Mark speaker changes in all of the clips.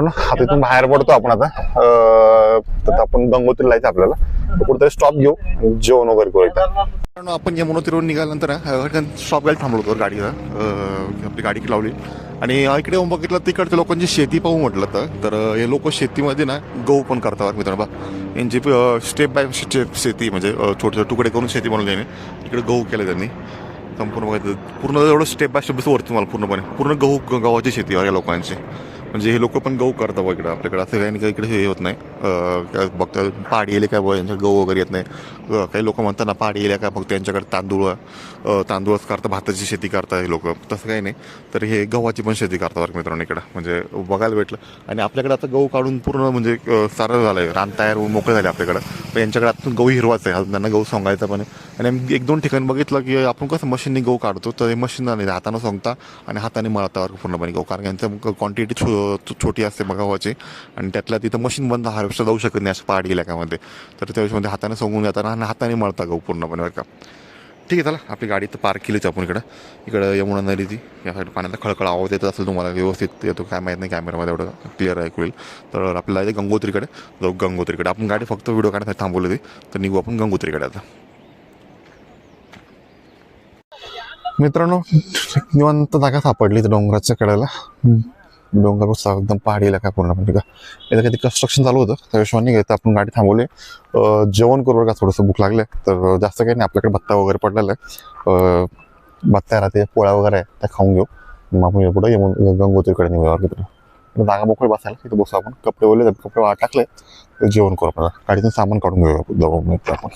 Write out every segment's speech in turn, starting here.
Speaker 1: मित्रांनो आता इथून बाहेर पडतो आपण आता. तर आपण गंगोत्रीला जायचं आपल्याला. तर कुठेतरी स्टॉप घेऊ जेवण वगैरे करू इथं आपण यमुनोत्रीवरून निघाल्यानंतर स्टॉप घ्यायला थांबलो होतो गाडीला आपली गाडी लावली. आणि इकडे येऊन बघितलं तिकडच्या लोकांची शेती पाहू म्हटलं तर तर हे लोक शेतीमध्ये ना गहू पण करतात मित्रांनो बा यांची स्टेप बाय स्टेप शेती म्हणजे छोटे छोटे तुकडे करून शेती बनवली इकडे गहू केलं त्यांनी. संपूर्ण बघायचं पूर्ण एवढं स्टेप बाय स्टेप वरती मला पूर्णपणे. पूर्ण गहू गव्हाची शेती या लोकांची. म्हणजे हे लोक पण गहू करतात बघ इकडं. आपल्याकडे असं काही नाही काही इकडे हे होत नाही. बघता पहाडी येले काय बघ यांच्या गहू वगैरे येत नाही. काही लोक म्हणतात ना पहाडी येल्या का? फक्त त्यांच्याकडे तांदूळ तांदूळच करतात भाताची शेती करतात हे लोक. तसं काही नाही. तर हे गव्हाची पण शेती करतात बरं मित्रांनो इकडं. म्हणजे बघायला भेटलं. आणि आपल्याकडे आता गहू काढून पूर्ण म्हणजे सारं झालं आहे रान तयार होऊन मोकळे झाले आपल्याकडं. पण यांच्याकडे आतून गहू हिरवाच आहे. अजून त्यांना गहू सांगायचा पण आहे. आणि आम्ही एक दोन ठिकाणी बघितलं की आपण कसं मशीनने गहू काढतो तर हे मशीन नाही हातानं सोंगता आणि हाताने मळता पूर्णपणे गहू. कारण यांचं क्वांटिटी छो छोटी असते मग गव्हाची. आणि त्यातल्या तिथं मशीन बंद हार्वेस्टर जाऊ शकत नाही असं पहाडी इलाक्यामध्ये तर त्या म्हणजे हाताने सोंगून जाताना आणि हाताने मळता गहू पूर्णपणे बरं का. ठीक आहे चला. आपली गाडी तर पार्क केलीच आपण इकडं. इकडं यमुना नदी ती. या साईड पाण्याचा खळखळ आवाज येत असेल तुम्हाला. व्यवस्थित येतो. काय माहीत नाही कॅमेरामध्ये एवढं क्लिअर ऐकू येईल. तर आपल्याला जायचं गंगोत्रीकडे. जाऊ गंगोत्रीकडे. आपण गाडी फक्त व्हिडिओ काढण्यासाठी थांबवली होती. तर निघू आपण गंगोत्रीकडे आता. मित्रांनो निवंत जागा सापडली तर डोंगराच्या कडेला. डोंगर एकदम पहाडी इलाका पूर्णपणे का इथं काही कन्स्ट्रक्शन चालू होतं त्या हिशोबाने घ्यायचं आपण गाडी थांबवली. जेवण करू का? थोडंसं भूक लागलं तर जास्त काही नाही आपल्याकडे भत्ता वगैरे पडलेला आहे. भत्ता राहते पोळ्या वगैरे आहे त्या खाऊन घेऊ. मग आपण पुढे येऊन गंगोत्रीकडे निघूया मित्र जागा मोकळी बसायला तिथे बसू आपण. कपडे ओले कपडे टाकले तर जेवण करू आपल्याला गाडीतून सामान काढून घेऊया आपण.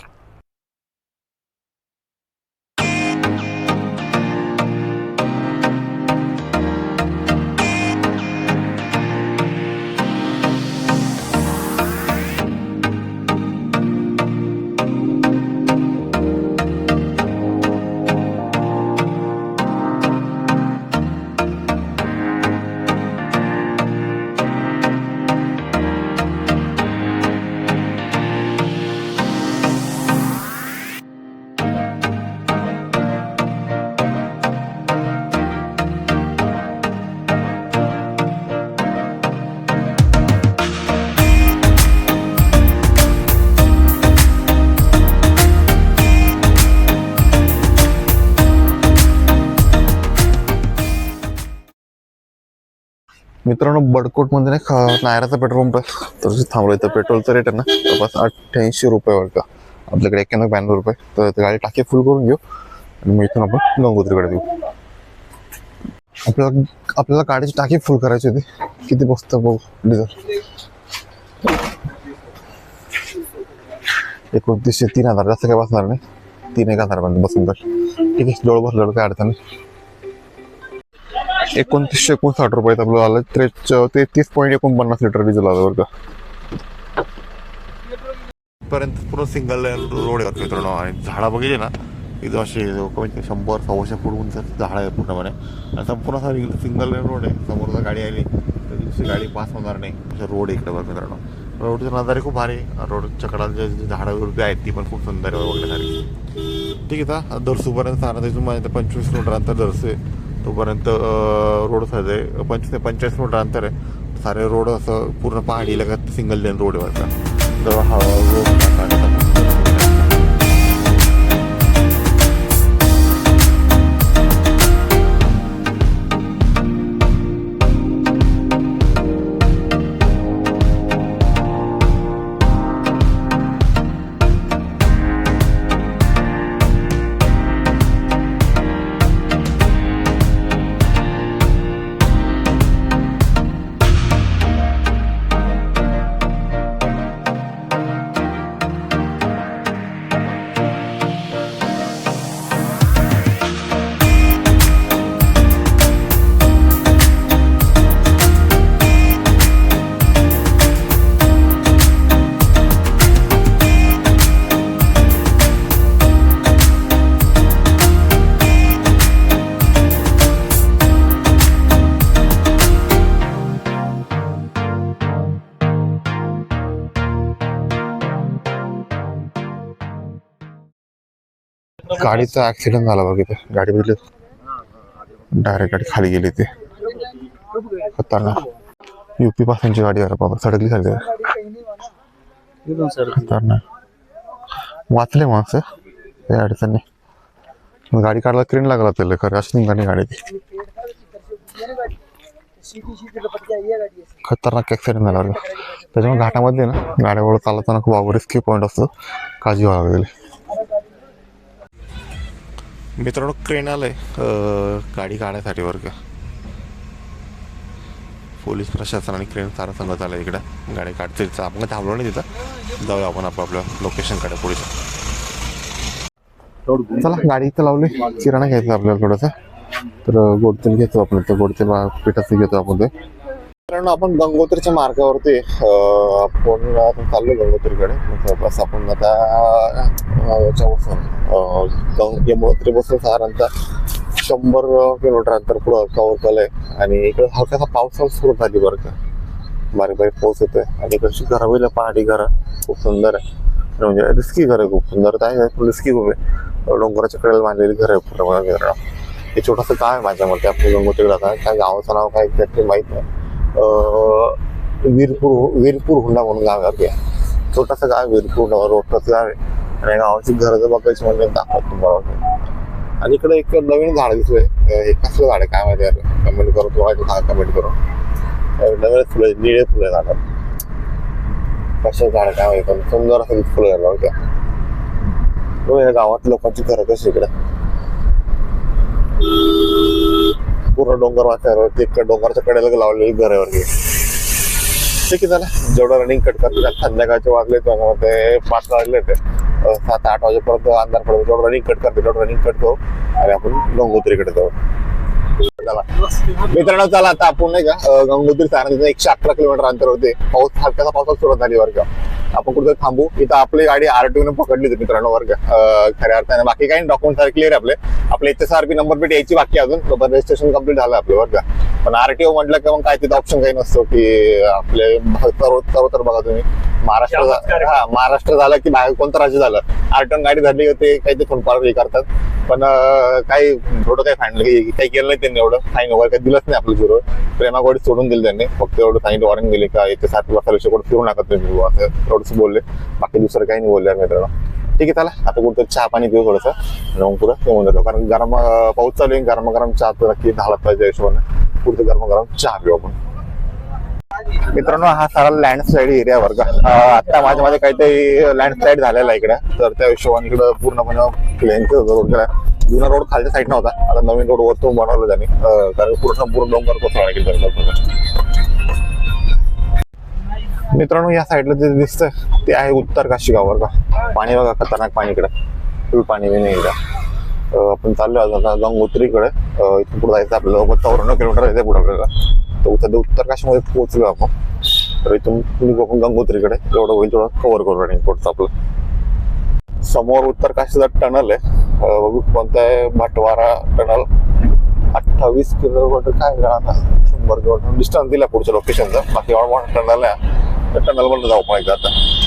Speaker 1: मित्रांनो बडकोटमध्ये नाही नायराचा पेट्रोल पंप आहे. तर थांबलो इथं पेट्रोलचं रेट आहे ना जवळपास अठ्ठ्याऐंशी रुपये वाटतं का. आपल्याकडे एक्क्याण्णव ब्याण्णव रुपये. तर गाडी टाकी फुल करून घेऊ. आणि मग इथून आपण गंगोत्रीकडे देऊ आपल्याला आपल्याला गाडीची टाकी फुल करायची होती. किती बसतं बघू डिझेल एकोणतीसशे तीन हजार. जास्त काय बसणार नाही. तीन एक हजारापर्यंत बसून तर ठीक आहे जवळ बसलं काय अडचण नाही. एकोणतीसशे एकोणसाठ रुपयात आपलं आलं त्रेच तेहतीस पॉईंट एकोणपन्नास लिटर डिझेल आलं बरं का. पर्यंत पूर्ण सिंगल रोड आहे मित्रांनो. आणि झाडं बघितले ना एकदम असे कमीत कमी शंभर सव्वाशे फूट उंच झाड आहे पूर्णपणे. आणि संपूर्ण असा सिंगल रोड आहे. समोर जर गाडी आली तर दुसरी गाडी पास होणार नाही. अशा रोड इकडे बघ मित्रांनो. रोडचे नजारे खूप भारी रोडच्या कडाला जे झाडं वगैरे आहेत ती पण खूप सुंदर आहे झाली ठीक आहे आता दरसूपर्यंत सांगणार तिथून माझ्या पंचवीस किलोमीटर अंतर दरसू आहे तोपर्यंत रोड आहे पंचवीस ते पंचेचाळीस किलोमीटर अंतर आहे. सारे रोड असं पूर्ण पहाडी इलाक्यात सिंगल लेन रोड आहे वाटतं तर हा रोड गाडीचा ऍक्सिडेंट झाला बघ इथे. गाडी बघितली डायरेक्ट गाडी खाली गेली ते. खतरनाक. युपी पासूनची गाडी आहे बाबा सडकली सारखी खतरनाक. वाचले माणसं काही अडचण नाही. गाडी काढला क्रेन लागला त्याला खरं अशी निघाली गाडी ती. खतरनाक ॲक्सिडेंट झाला त्याच्यामुळे घाटामध्ये ना गाड्यावर चालताना खूप आवड रिस्की पॉईंट असतो. काळजी व्हावी लागेल. मित्रांनो क्रेन आलंय. गाडी काढण्यासाठी वर्ग पोलीस प्रशासन आणि क्रेन सारा संघ आला इकडं. गाडी काढते आपण थांबलो नाही तिथं. जाऊया आपण आपापल्या लोकेशनकडे पुढे. चला गाडी इथं लावली. किराणा घ्यायचा आपल्याला थोडंसं. तर गोडतेल घेतो आपण तर गोडतेल पिठाचं घेतो आपण ते कारण आपण गंगोत्रीच्या मार्गावरती आपण चाललो गंगोत्रीकडे. जवळपास आपण आता अं, गंग बसून साधारणतः शंभर किलोमीटर अंतर पुढं कव्हर केलंय. आणि इकडे हलकासा पावसाला सुरू झाली बरं का. बारीक बारीक पाऊस येतोय. आणि इकडची घरं होईल पहाडी घरं. खूप सुंदर आहे. म्हणजे रिस्की घर आहे खूप. सुंदर तर आहे पण रिस्की खूप आहे. डोंगराच्या कडेला बांधलेली घर आहे पूर्ण घर हे छोटंसं गाव आहे माझ्या मते आपल्या गंगोत्रीला आता. काय गावाचं नाव काय एक्झॅक्टली माहीत नाही. वीरपूर वीरपूर हुंडा म्हणून गाव आहे छोटासा गाव आहे वीरपूर रोडचं गाव आहे. आणि गावाची घरं बघायची म्हणजे दाखवत तुम्हाला. आणि इकडे एक नवीन झाड दिसलंय. हे कसलं झाड आहे? काय माहिती यार. कमेंट करून तुम्हाला कमेंट करून. नवीन फुलं निळे फुलं आहे झाडात झाड काय माहिती. पण सुंदर असं फुलं झालं होत्या या गावात लोकांची घरं कशी इकडे? पूर्ण डोंगर वाचायला ते डोंगरच्या कडेला लावलेली घरं आहे वरती. ठीक आहे झालं जेवढं रनिंग कट करतो संध्याकाळचे वाजले तेव्हा ते पाच वाजले ते सात आठ वाजेपर्यंत अंधार पडतो. तेवढं रनिंग कट करतो तेवढं रनिंग कट करू आणि आपण गंगोत्रीकडे जाऊ. मित्रांनो चला आता आपण नाही का गंगोत्री सारंगीचं एकशे अकरा किलोमीटर अंतर होते. पाऊस हलकासा पावसात सुरुवात झाली बरं का. आपण कुठे थांबू. इथं आपली गाडी आरटीओ ने पकडली होती मित्रांनो वर्ग खऱ्या अर्थाने. बाकी काही डॉक्युमेंट सारे क्लिअर आपले. आपले H S R P number plate यायची बाकी अजून. रजिस्ट्रेशन कंप्लीट झालं आपलं वर्ग पण आरटीओ म्हटलं की मग काय तिथं ऑप्शन काही नसतो की आपले सर्व सर्वत्र बघा तुम्ही. महाराष्ट्र हा महाराष्ट्र झालं की बाहेर कोणतं राज्य झालं? आरटीओ गाडी धरली की ते काही ते थोडंफार हे करतात. पण काही थोडं काही फाईन काही केलं नाही त्यांनी एवढं. फाईन वगैरे काही दिलंच नाही आपलं झिरो प्रेमागोडी सोडून दिली त्यांनी. फक्त एवढं सांगितलं वॉर्निंग दिली का? याच्या सात वर्षापेक्षा कुठे फिरू नका तुम्ही. असं थोडंसं बोलले. बाकी दुसरं काही नाही बोलले मित्रांनो. ठीक आहे चला. आता कुठं चहा पाणी पिऊ थोडंसं. मग पुढं येऊन जातो कारण गरम पाऊस चालू आहे. गरम गरम चहा तर नक्की झाला पाहिजे हिशोबाने. पुढचं गरम गरम चहा पिऊ आपण. मित्रांनो हा सारा लँडस्लाईड एरिया वर का आता माझ्या मध्ये काहीतरी लँडस्लाईड झालेला आहे इकडे. तर त्या हिशोबाने इकडं पूर्णपणे प्लेन रोड केला जुना रोड खालच्या साईड होता आता नवीन रोड वरतून बनवलं त्यांनी. कारण पूर्ण पूर्ण डोंगर कोसळला मित्रांनो या साईडला जे दिसतंय ते आहे उत्तर काशी गाव का पाणी बघा खतरनाक पाणी इकडे. फुल पाणी बी नाही इकडं आपण चाललो आता गंगोत्रीकडे इथून पुढे जायचं आपल्याला. चौऱ्याण्णव किलोमीटर आहे पुढे आपल्याला. तर सध्या उत्तरकाशमध्ये पोहोचलो आपण? तर इथून निघू आपण गंगोत्रीकडे. जेवढं होईल तेवढं कव्हर करू रनिंग पुढचं आपलं. समोर उत्तरकाशीचा टनल आहे. बघू कोणता आहे? भटवारा टनल अठ्ठावीस किलोमीटर काय आता? शंभर किलोमीटर. डिस्टन्स दिला पुढच्या लोकेशनचा बाकी एवढा मोठा टनल आहे. त्या टनलमध्ये जाऊ पण एकदा आता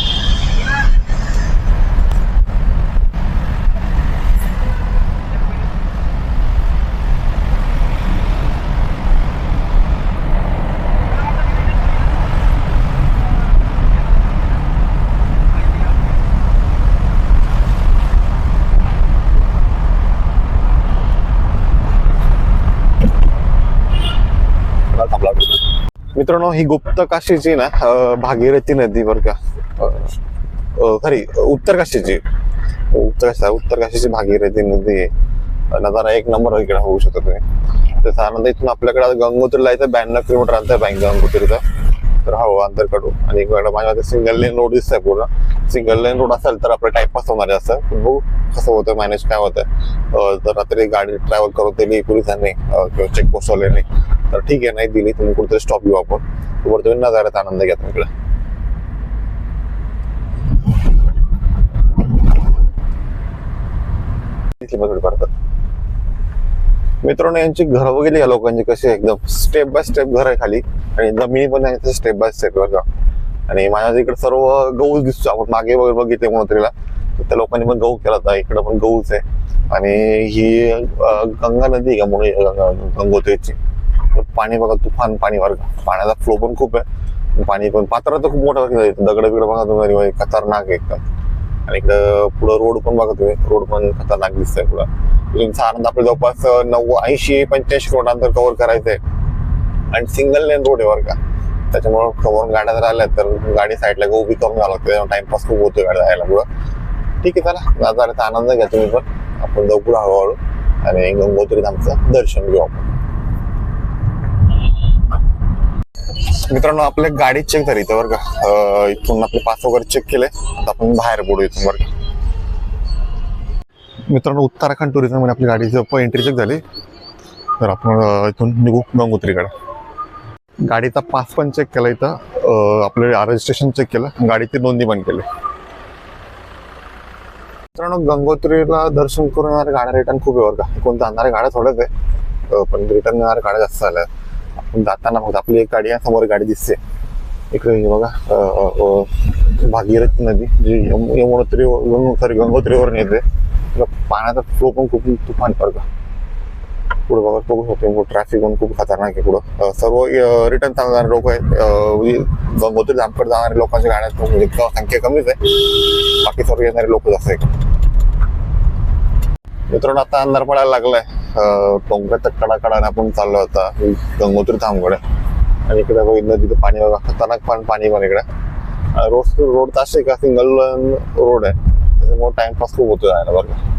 Speaker 1: मला थांबला मित्रांनो ही गुप्त काशीची ना भागीरथी नदी बर का. खरी उत्तर काशीची. उत्तर काशी उत्तर काशीची भागीरथी नदी आहे. नजारा एक नंबर इकडे होऊ शकतो तुम्ही. तर साधारणतः इथून आपल्याकडे आता गंगोत्रीला इथं ब्याण्णव किलोमीटर अंतर बँक गंगोत्रीचं. तर हवं अंतर काढू आणि इकडे माझ्या सिंगल लेन रोड दिसतंय पूर्ण. सिंगल लेन रोड असेल तर आपलं टाइमपास होणार आहे असं. पण बघू कसं होतं मॅनेज काय होतं तर रात्री गाडी ट्रॅव्हल करून दिली पोलिसांनी किंवा चेकपोस्ट वाल्याने तर ठीक आहे नाही दिली. तुम्ही कुठेतरी स्टॉप घेऊ आपण. वर तुम्ही नजाऱ्याचा आनंद घ्या तुमकडे मित्रांनो यांची घर वगैरे या लोकांची? कशी एकदम स्टेप बाय स्टेप घर आहे खाली. आणि जमिनी पण आहे स्टेप बाय स्टेप बघा आणि माझ्या इकडे सर्व गहूच दिसतो. आपण मागे वगैरे बघितले म्हणून त्या लोकांनी पण गहू केला होता. इकडे पण गहूच आहे. आणि ही गंगा नदी आहे का? म्हणून गंगा- गंगोत्रीची पाणी बघा तुफान पाणी वर पाण्याचा फ्लो पण खूप आहे. पाणी पण पात्र तर खूप मोठं दगड बिगड बघा तुम्ही खतरनाक आहे एकदम. आणि इकडं पुढं रोड पण बघा तुम्ही. रोड पण खतरनाक दिसतंय पुढं. तुमचा आनंद आपल्या जवळपास नव्वद ऐंशी पंच्याऐंशी किलोमीटर कव्हर करायचंय. आणि सिंगल लेन रोड आहे वर का. त्याच्यामुळे कव्हर गाड्या जर आल्या तर गाडी साईडला उभी करून घ्यावं लागतं. टाइमपास खूप होतोय गाड्या जायला पुढं. ठीक आहे चला. जाण्याचा आनंद घ्या तुम्ही पण. आपण जाऊ पुढं हळूहळू. आणि गंगोत्री धामचं दर्शन घेऊ आपण. मित्रांनो आपल्या गाडी चेक झाली इथं बरं का. इथून आपले पास वगैरे चेक केले. आता आपण बाहेर पडू इथून बरं का. मित्रांनो उत्तराखंड टुरिझममध्ये आपली गाडीचं एंट्री चेक झाली. तर आपण इथून निघू गंगोत्रीकडे. गाडीचा पास पण चेक केला इथं. आपलं रजिस्ट्रेशन चेक केलं. गाडीची नोंदणी पण केली. मित्रांनो गंगोत्रीला दर्शन करून येणाऱ्या गाड्या रिटर्न खूप आहे बरं का. कोण जाणाऱ्या गाड्या थोड्याच आहे. पण रिटर्न येणाऱ्या गाड्या जास्त झाल्या आपण जाताना फक्त आपली एक गाडी समोर गाडी दिसते. इकडे बघा भागीरथ नदी जी यम- यमुनोत्री सॉरी गंगोत्रीवरून येते. पाण्याचा फ्लो पण खूप तुफान पडतो. पुढे बघा बघू शकतो ट्रॅफिक पण खूप खतरनाक आहे पुढं. सर्व रिटर्न जाणारे लोक आहेत. गंगोत्री जामकड जाणारे लोकांच्या गाड्या संख्या कमीच आहे. बाकी सर्व येणारे लोक जास्त आहे मित्रांनो आता अंधार पडायला लागलाय. अं, डोंगराच्या कडाकडाने आपण चाललो होता गंगोत्री थांबकडे आणि इकडे बघितलं तिथे पाणी बघा. खतरनाक पण पाणी पण इकडे. आणि रोड रोड तर असे का? सिंगल रोड आहे. त्याच्यामुळे टाइमपास खूप होतो जायला बरं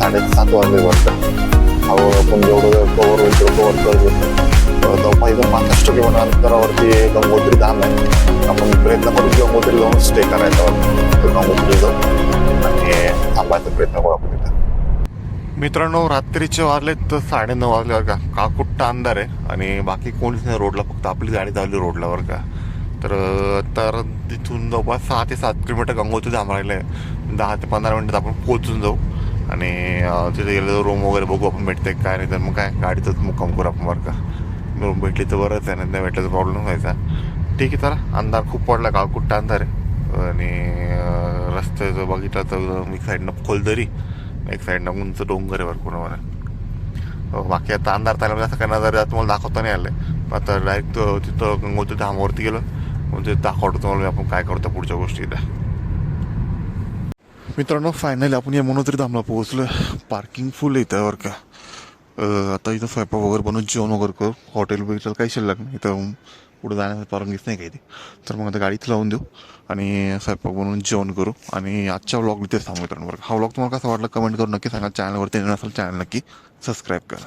Speaker 1: साडेसात वाजले वाटतं. हळूहळू आपण जेवढं कवर होईल तेवढं कवर करतो इथं पासष्ट किलोमीटर अंतरावरती गंगोत्री धाम आहे आपण प्रयत्न करू गंगोत्री जाऊन स्टे करायचा वाटतं. गंगोत्री जाऊन आणि थांबायचा प्रयत्न करू आपण तिथं मित्रांनो रात्रीचे वाजले तर साडेनऊ वाजले बरं का. का कुट्टा अंधार आहे? आणि बाकी कोणीच नाही रोडला फक्त आपली गाडी चालली रोडला का. तर तर तिथून जवळपास सहा ते सात किलोमीटर गंगोत्री धाम राहिलं आहे दहा ते पंधरा मिनिटात आपण पोहोचून जाऊ. आणि तिथे गेलं तर रूम वगैरे बघू आपण भेटते काय नाही तर मग काय गाडीतच मुक्काम करू आपण बरं का. रूम भेटली तर बरंच आहे नाही भेटलं तर प्रॉब्लेम व्हायचा. ठीक आहे चला. अंधार खूप पडला का कुट्टा अंधार आहे? आणि रस्त्याचं बघितलं तर एक साईडनं खोलदरी एक साईडनं उंच डोंगर आहे भरपूर मला हो, बाकी आता अंधार ताल्यामध्ये असं काय नजर तुम्हाला दाखवता नाही आलं. आता डायरेक्ट तिथं गंगोत्री धामावरती गेलो. म्हणजे दाखवतो तुम्हाला आपण काय करतो पुढच्या गोष्टी त्या मित्रांनो फायनली आपण या मनोत्री धामला पोहोचलो पार्किंग फुल येतं बरं का. आता इथं स्वयंपाक वगैरे बनवून जेवण वगैरे करू. हॉटेल बिटेल काही शिल्लक नाही. इथं पुढे जाण्याची परवानगीच नाही काही ती. तर मग आता गाडीत लावून देऊ आणि स्वयंपाक बनवून जेवण करू. आणि आजच्या व्लॉग इथेच थांबू मित्रांनो बरं हा व्लॉग तुम्हाला कसा वाटला कमेंट करून नक्की सांगा. चॅनलवरती नसेल चॅनल नक्की सबस्क्राईब करा.